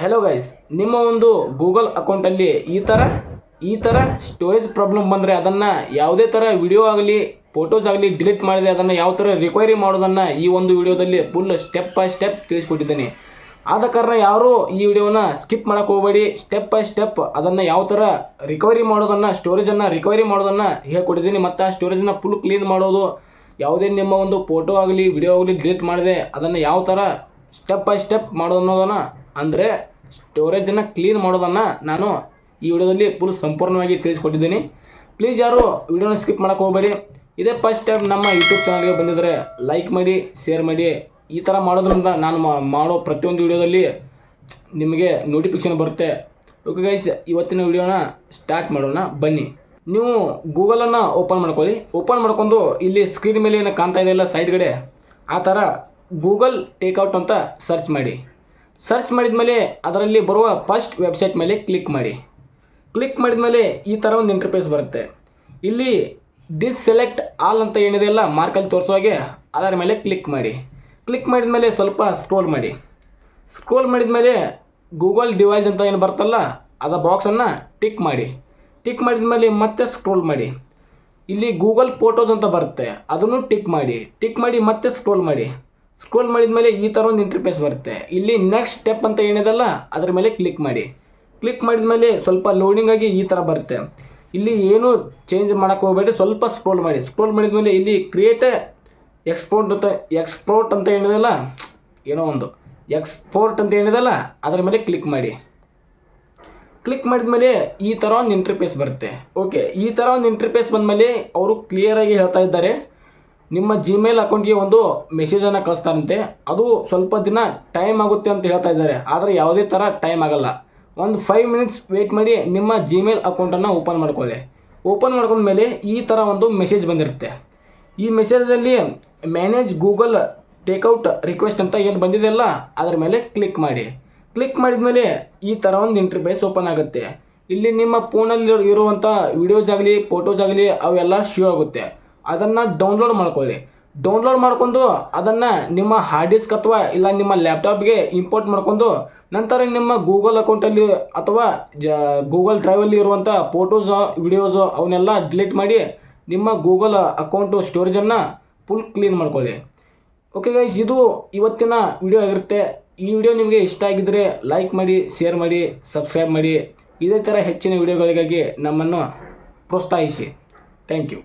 Hello guys ನಿಮ್ಮ ಒಂದು Google ಅಕೌಂಟಲ್ಲಿ ಈ ಥರ ಈ ಥರ ಸ್ಟೋರೇಜ್ ಪ್ರಾಬ್ಲಮ್ ಬಂದರೆ ಅದನ್ನು ಯಾವುದೇ ಥರ ವಿಡಿಯೋ ಆಗಲಿ ಫೋಟೋಸ್ ಆಗಲಿ ಡಿಲೀಟ್ ಮಾಡಿದೆ ಅದನ್ನು ಯಾವ ಥರ ರಿಕ್ವೈರಿ ಮಾಡೋದನ್ನು ಈ ಒಂದು ವಿಡಿಯೋದಲ್ಲಿ ಫುಲ್ ಸ್ಟೆಪ್ ಬೈ ಸ್ಟೆಪ್ ತಿಳಿಸ್ಕೊಟ್ಟಿದ್ದೀನಿ. ಆದ ಕಾರಣ ಯಾರೂ ಈ ವಿಡಿಯೋನ ಸ್ಕಿಪ್ ಮಾಡೋಕೆ ಹೋಗಬೇಡಿ. ಸ್ಟೆಪ್ ಬೈ ಸ್ಟೆಪ್ ಅದನ್ನು ಯಾವ ಥರ ರಿಕವರಿ ಮಾಡೋದನ್ನು ಸ್ಟೋರೇಜನ್ನು ರಿಕವರಿ ಮಾಡೋದನ್ನು ಹೇಳ್ಕೊಟ್ಟಿದ್ದೀನಿ. ಮತ್ತು ಆ ಸ್ಟೋರೇಜನ್ನು ಫುಲ್ ಕ್ಲೀನ್ ಮಾಡೋದು, ಯಾವುದೇ ನಿಮ್ಮ ಒಂದು ಫೋಟೋ ಆಗಲಿ ವಿಡಿಯೋ ಆಗಲಿ ಡಿಲೀಟ್ ಮಾಡಿದೆ ಅದನ್ನು ಯಾವ ಥರ ಸ್ಟೆಪ್ ಬೈ ಸ್ಟೆಪ್ ಮಾಡೋದನ್ನೋದನ್ನು ಅಂದರೆ ಸ್ಟೋರೇಜನ್ನು ಕ್ಲೀನ್ ಮಾಡೋದನ್ನು ನಾನು ಈ ವಿಡಿಯೋದಲ್ಲಿ ಫುಲ್ ಸಂಪೂರ್ಣವಾಗಿ ತಿಳಿಸ್ಕೊಟ್ಟಿದ್ದೀನಿ. ಪ್ಲೀಸ್ ಯಾರು ವಿಡಿಯೋನ ಸ್ಕಿಪ್ ಮಾಡೋಕೆ ಹೋಗಬೇಡಿ. ಇದೇ ಫಸ್ಟ್ ಟೈಮ್ ನಮ್ಮ ಯೂಟ್ಯೂಬ್ ಚಾನಲ್ಗೆ ಬಂದಿದ್ದರೆ ಲೈಕ್ ಮಾಡಿ ಶೇರ್ ಮಾಡಿ. ಈ ಥರ ಮಾಡೋದ್ರಿಂದ ನಾನು ಮಾಡೋ ಪ್ರತಿಯೊಂದು ವಿಡಿಯೋದಲ್ಲಿ ನಿಮಗೆ ನೋಟಿಫಿಕೇಶನ್ ಬರುತ್ತೆ. ಓಕೆ ಗೈಸ್ ಇವತ್ತಿನ ವಿಡಿಯೋನ ಸ್ಟಾರ್ಟ್ ಮಾಡೋಣ, ಬನ್ನಿ. ನೀವು ಗೂಗಲನ್ನು ಓಪನ್ ಮಾಡ್ಕೊಳ್ಳಿ. ಓಪನ್ ಮಾಡ್ಕೊಂಡು ಇಲ್ಲಿ ಸ್ಕ್ರೀನ್ ಮೇಲೆ ಏನು ಕಾಣ್ತಾ ಇದೆಯಲ್ಲ ಸೈಡ್ಗಡೆ ಆ ಥರ ಗೂಗಲ್ ಟೇಕ್ಔಟ್ ಅಂತ ಸರ್ಚ್ ಮಾಡಿ. ಸರ್ಚ್ ಮಾಡಿದ ಮೇಲೆ ಅದರಲ್ಲಿ ಬರುವ ಫಸ್ಟ್ ವೆಬ್ಸೈಟ್ ಮೇಲೆ ಕ್ಲಿಕ್ ಮಾಡಿ. ಕ್ಲಿಕ್ ಮಾಡಿದ ಮೇಲೆ ಈ ಥರ ಒಂದು ಇಂಟರ್ಫೇಸ್ ಬರುತ್ತೆ. ಇಲ್ಲಿ ಡಿಸ್ ಸೆಲೆಕ್ಟ್ ಆಲ್ ಅಂತ ಏನಿದೆ ಎಲ್ಲ ಮಾರ್ಕಲ್ಲಿ ತೋರಿಸೋ ಹಾಗೆ ಅದರ ಮೇಲೆ ಕ್ಲಿಕ್ ಮಾಡಿ. ಕ್ಲಿಕ್ ಮಾಡಿದ ಮೇಲೆ ಸ್ವಲ್ಪ ಸ್ಕ್ರೋಲ್ ಮಾಡಿ. ಸ್ಕ್ರೋಲ್ ಮಾಡಿದ ಮೇಲೆ ಗೂಗಲ್ ಡಿವೈಸ್ ಅಂತ ಏನು ಬರ್ತಲ್ಲ ಅದರ ಬಾಕ್ಸನ್ನು ಟಿಕ್ ಮಾಡಿ. ಟಿಕ್ ಮಾಡಿದ ಮೇಲೆ ಮತ್ತೆ ಸ್ಕ್ರೋಲ್ ಮಾಡಿ. ಇಲ್ಲಿ ಗೂಗಲ್ ಫೋಟೋಸ್ ಅಂತ ಬರುತ್ತೆ, ಅದನ್ನು ಟಿಕ್ ಮಾಡಿ. ಟಿಕ್ ಮಾಡಿ ಮತ್ತೆ ಸ್ಕ್ರೋಲ್ ಮಾಡಿ. ಸ್ಕ್ರೋಲ್ ಮಾಡಿದ ಮೇಲೆ ಈ ಥರ ಒಂದು ಇಂಟರ್ಫೇಸ್ ಬರುತ್ತೆ. ಇಲ್ಲಿ ನೆಕ್ಸ್ಟ್ ಸ್ಟೆಪ್ ಅಂತ ಏನಿದೆಲ್ಲ, ಅದ್ರ ಮೇಲೆ ಕ್ಲಿಕ್ ಮಾಡಿ. ಕ್ಲಿಕ್ ಮಾಡಿದ ಮೇಲೆ ಸ್ವಲ್ಪ ಲೋಡಿಂಗ್ ಆಗಿ ಈ ಥರ ಬರುತ್ತೆ. ಇಲ್ಲಿ ಏನು ಚೇಂಜ್ ಮಾಡೋಕ್ಕೆ ಹೋಗಬೇಡಿ, ಸ್ವಲ್ಪ ಸ್ಕ್ರೋಲ್ ಮಾಡಿ. ಸ್ಕ್ರೋಲ್ ಮಾಡಿದ ಮೇಲೆ ಇಲ್ಲಿ ಕ್ರಿಯೇಟ್ ಎಕ್ಸ್ಪೋರ್ಟ್ ಅಂತ ಎಕ್ಸ್ಪೋರ್ಟ್ ಅಂತ ಏನಿದೆಲ್ಲ, ಏನೋ ಒಂದು. ಎಕ್ಸ್ಪೋರ್ಟ್ ಅಂತ ಏನಿದೆಲ್ಲ, ಅದರ ಮೇಲೆ ಕ್ಲಿಕ್ ಮಾಡಿ. ಕ್ಲಿಕ್ ಮಾಡಿದ ಮೇಲೆ ಈ ಥರ ಒಂದು ಇಂಟರ್ಫೇಸ್ ಬರುತ್ತೆ. ಓಕೆ ಈ ಥರ ಒಂದು ಇಂಟರ್ಫೇಸ್ ಬಂದಮೇಲೆ ಅವರು ಕ್ಲಿಯರಾಗಿ ಹೇಳ್ತಾ ಇದ್ದಾರೆ. ನಿಮ್ಮ ಜಿಮೇಲ್ ಅಕೌಂಟ್ಗೆ ಒಂದು ಮೆಸೇಜನ್ನು ಕಳಿಸ್ತಾರಂತೆ. ಅದು ಸ್ವಲ್ಪ ದಿನ ಟೈಮ್ ಆಗುತ್ತೆ ಅಂತ ಹೇಳ್ತಾ ಇದ್ದಾರೆ. ಆದರೆ ಯಾವುದೇ ಥರ ಟೈಮ್ ಆಗಲ್ಲ. ಒಂದು ಫೈವ್ ಮಿನಿಟ್ಸ್ ವೇಟ್ ಮಾಡಿ ನಿಮ್ಮ ಜಿಮೇಲ್ ಅಕೌಂಟನ್ನು ಓಪನ್ ಮಾಡ್ಕೊಳ್ಳಿ. ಓಪನ್ ಮಾಡ್ಕೊಂಡ್ಮೇಲೆ ಈ ಥರ ಒಂದು ಮೆಸೇಜ್ ಬಂದಿರುತ್ತೆ. ಈ ಮೆಸೇಜಲ್ಲಿ ಮ್ಯಾನೇಜ್ ಗೂಗಲ್ ಟೇಕ್ಔಟ್ ರಿಕ್ವೆಸ್ಟ್ ಅಂತ ಏನು ಬಂದಿದೆಯಲ್ಲ ಅದರ ಮೇಲೆ ಕ್ಲಿಕ್ ಮಾಡಿ. ಕ್ಲಿಕ್ ಮಾಡಿದ ಮೇಲೆ ಈ ಥರ ಒಂದು ಇಂಟರ್ಫೇಸ್ ಓಪನ್ ಆಗುತ್ತೆ. ಇಲ್ಲಿ ನಿಮ್ಮ ಫೋನಲ್ಲಿ ಇರುವಂಥ ವಿಡಿಯೋಸ್ ಆಗಲಿ ಫೋಟೋಸ್ ಆಗಲಿ, ಅವೆಲ್ಲ ಶೋ ಆಗುತ್ತೆ. ಅದನ್ನು ಡೌನ್ಲೋಡ್ ಮಾಡ್ಕೊಳ್ಳಿ. ಡೌನ್ಲೋಡ್ ಮಾಡ್ಕೊಂಡು ಅದನ್ನು ನಿಮ್ಮ ಹಾರ್ಡ್ ಡಿಸ್ಕ್ ಅಥವಾ ಇಲ್ಲ ನಿಮ್ಮ ಲ್ಯಾಪ್ಟಾಪ್ಗೆ ಇಂಪೋರ್ಟ್ ಮಾಡ್ಕೊಂಡು ನಂತರ ನಿಮ್ಮ ಗೂಗಲ್ ಅಕೌಂಟಲ್ಲಿ ಅಥವಾ ಜ ಗೂಗಲ್ ಡ್ರೈವಲ್ಲಿ ಇರುವಂಥ ಫೋಟೋಸು ವಿಡಿಯೋಸು ಅವನ್ನೆಲ್ಲ ಡಿಲೀಟ್ ಮಾಡಿ ನಿಮ್ಮ ಗೂಗಲ್ ಅಕೌಂಟು ಸ್ಟೋರೇಜನ್ನು ಫುಲ್ ಕ್ಲೀನ್ ಮಾಡ್ಕೊಳ್ಳಿ. ಓಕೆ ಗೈಸ್ ಇದು ಇವತ್ತಿನ ವಿಡಿಯೋ ಆಗಿರುತ್ತೆ. ಈ ವಿಡಿಯೋ ನಿಮಗೆ ಇಷ್ಟ ಆಗಿದ್ದರೆ ಲೈಕ್ ಮಾಡಿ ಶೇರ್ ಮಾಡಿ ಸಬ್ಸ್ಕ್ರೈಬ್ ಮಾಡಿ. ಇದೇ ಥರ ಹೆಚ್ಚಿನ ವಿಡಿಯೋಗಳಿಗಾಗಿ ನಮ್ಮನ್ನು ಪ್ರೋತ್ಸಾಹಿಸಿ. Thank you